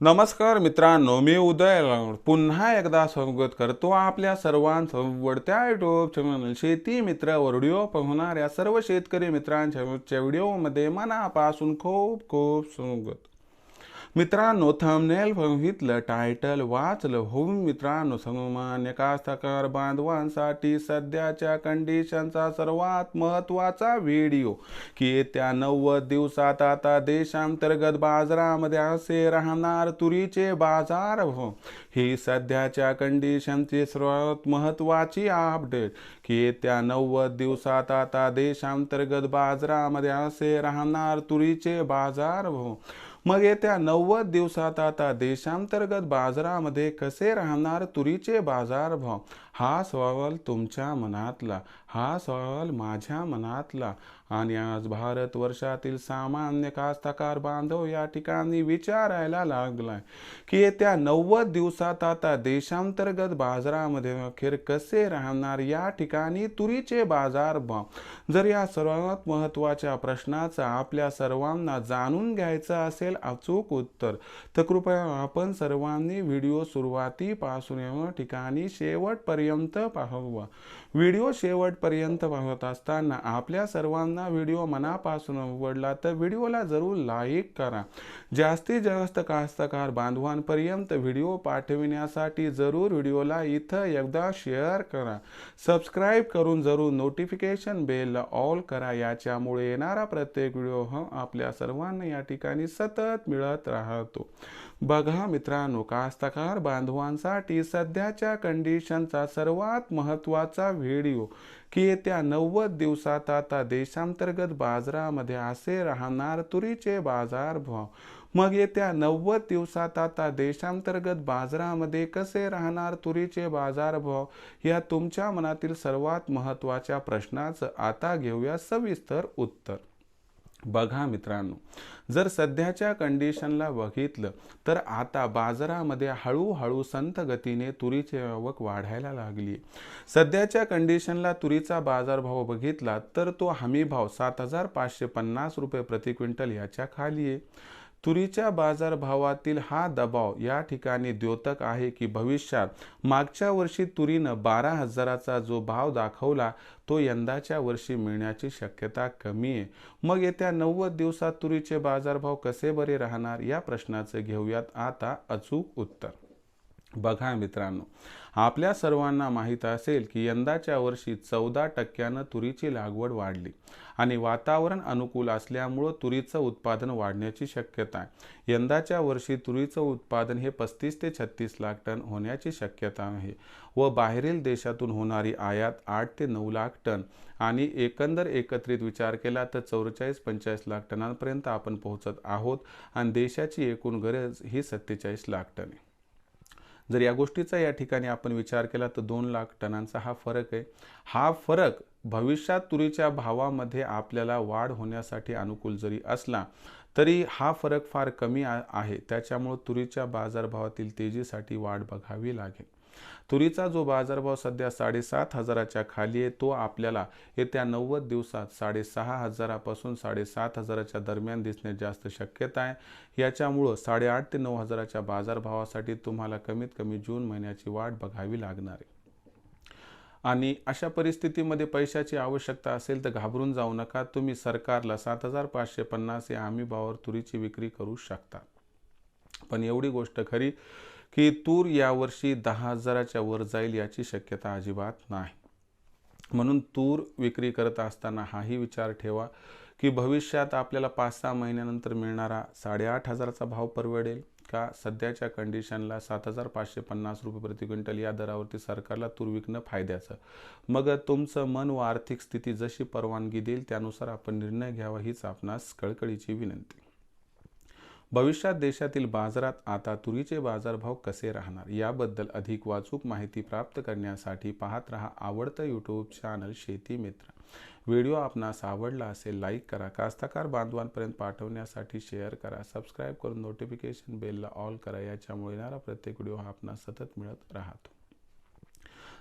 नमस्कार मित्रांनो मी उदय पुन्हा एकदा स्वागत करतो आपल्या सर्वांसवडत्या युट्यूब चॅनल शेती मित्र व्हिडिओ पाहणाऱ्या सर्व शेतकरी मित्रांच्या व्हिडिओमध्ये मनापासून खूप खूप स्वागत. मित्रांनो थंबनेल बघितलं टायटल वाचलं. हो मित्रांनो सामान्य कास्तकार बांधवांसाठी सध्याच्या कंडिशनचा सर्वात महत्त्वाचा व्हिडिओ की येत्या नव्वद दिवसात आता देशांतर्गत बाजारामध्ये असे राहणार तुरीचे बाजार? हो. ही सध्याच्या कंडिशनची सर्वात महत्त्वाची अपडेट की येत्या नव्वद दिवसात आता देशांतर्गत बाजारामध्ये असे राहणार तुरीचे बाजार? हो. मग येत्या नव्वद दिवसात आता देशांतर्गत बाजारामध्ये कसे राहणार तुरीचे बाजारभाव हा सवाल तुमच्या मनातला हा सवाल माझ्या मनातला. आणि आज भारत वर्षातील सामान्य कास्तकार बांधव या ठिकाणी विचारायला लागलाय की येत्या नव्वद दिवसात आता देशांतर्गत बाजारामध्ये अखेर कसे राहणार या ठिकाणी तुरीचे बाजारभाव जर या सर्वात महत्त्वाच्या प्रश्नाचा आपल्या सर्वांना जाणून घ्यायचा असेल अचूक उत्तर. तर कृपया आपण सर्वांनी व्हिडिओ सुरुवातीपासून या ठिकाणी शेवटपर्यंत पाहावा. व्हिडिओ शेवटपर्यंत पाहत असताना आपल्या सर्वांना व्हिडिओ मनापासून आवडला तर व्हिडिओला जरूर लाईक करा. जास्तीत जास्त कास्तकार बांधवांपर्यंत व्हिडिओ पाठविण्यासाठी जरूर व्हिडिओला इथं एकदा शेअर करा. सबस्क्राईब करून जरूर नोटिफिकेशन बेल ऑल करा. याच्यामुळे येणारा प्रत्येक व्हिडिओ हा आपल्या सर्वांना या ठिकाणी सतत मिळत राहतो. बघा मित्रांनो कास्तकार बांधवांसाठी सध्याच्या कंडिशनचा सर्वात महत्त्वाचा व्हिडिओ की येत्या नव्वद दिवसात आता देशांतर्गत बाजारामध्ये असे राहणार तुरीचे बाजारभाव. मग येत्या नव्वद दिवसात आता देशांतर्गत बाजारामध्ये कसे राहणार तुरीचे बाजारभाव या तुमच्या मनातील सर्वात महत्त्वाच्या प्रश्नाचं आता घेऊया सविस्तर उत्तर. बघा मित्रांनो जर सध्याच्या कंडिशनला बघितलं तर आता बाजारामध्ये हळूहळू संत गतीने तुरीची आवक वाढायला लागली सध्याच्या कंडिशनला तुरीचा बाजारभाव बघितला तर तो हमीभाव सात हजार पाचशे पन्नास रुपये प्रति क्विंटल याच्या खाली आहे तुरीच्या बाजारभावातील हा दबाव या ठिकाणी द्योतक आहे की भविष्यात मागच्या वर्षी तुरीनं बारा हजाराचा जो भाव दाखवला तो यंदाच्या वर्षी मिळण्याची शक्यता कमी आहे. मग येत्या नव्वद दिवसात तुरीचे बाजारभाव कसे बरे राहणार या प्रश्नाचं घेऊयात. आता अचूक उत्तर. बघा मित्रांनो आपल्या सर्वांना माहीत असेल की यंदाच्या वर्षी चौदा टक्क्यानं तुरीची लागवड वाढली आणि वातावरण अनुकूल असल्यामुळं तुरीचं उत्पादन वाढण्याची शक्यता आहे. यंदाच्या वर्षी तुरीचं उत्पादन हे पस्तीस ते छत्तीस लाख टन होण्याची शक्यता आहे व बाहेरील देशातून होणारी आयात आठ ते नऊ लाख टन आणि एकंदर एकत्रित विचार केला तर चौवेचाळीस पंचेचाळीस लाख टनांपर्यंत आपण पोहोचत आहोत आणि देशाची एकूण गरज ही सत्तेचाळीस लाख टन आहे. जर या गोष्टीचा या ठिकाणी आपण विचार केला तर दोन लाख टनांचा हा फरक आहे. हा फरक भविष्यात तुरीच्या भावामध्ये आपल्याला वाढ होण्यासाठी अनुकूल जरी असला तरी हा फरक फार कमी आहे. त्याच्यामुळं तुरीच्या बाजारभावातील तेजीसाठी वाढ बघावी लागेल. तुरीचा जो बाजारभाव सध्या साडेसात हजाराच्या खाली आहे तो आपल्याला येत्या नव्वद दिवसात साडेसहा हजारापासून साडेसात हजाराच्या दरम्यान दिसणे जास्त शक्यता आहे. याच्यामुळं साडेआठ ते नऊ हजाराच्या बाजारभावासाठी तुम्हाला कमीत कमी जून महिन्याची वाट बघावी लागणार आहे. आणि अशा परिस्थितीमध्ये पैशाची आवश्यकता असेल तर घाबरून जाऊ नका. तुम्ही सरकारला सात हजार पाचशे पन्नास या हमी भावावर तुरीची विक्री करू शकता. पण एवढी गोष्ट खरी की तूर यावर्षी दहा हजाराच्या वर जाईल याची शक्यता अजिबात नाही. म्हणून तूर विक्री करत असताना हाही विचार ठेवा की भविष्यात आपल्याला पाच सहा महिन्यानंतर मिळणारा साडेआठ हजाराचा भाव परवडेल का? सध्याच्या कंडिशनला सात हजार पाचशे पन्नास रुपये प्रति क्विंटल या दरावरती सरकारला तूर विकणं फायद्याचं. मग तुमचं मन व आर्थिक स्थिती जशी परवानगी देईल त्यानुसार आपण निर्णय घ्यावा हीच आपणास कळकळीची विनंती. भविष्यात देशातील बाजारात आता तुरीचे बाजारभाव कसे राहणार? याबद्दल अधिक वाचूक माहिती प्राप्त करण्यासाठी पाहत रहा आवडतं यूट्यूब चॅनल शेती मित्र. व्हिडिओ आपणास आवडला असेल लाईक करा. कास्तकार बांधवांपर्यंत पाठवण्यासाठी शेअर करा. सबस्क्राईब करून नोटिफिकेशन बेलला ऑल करा. याच्यामुळे येणारा प्रत्येक व्हिडिओ हा आपणास सतत मिळत राहतो.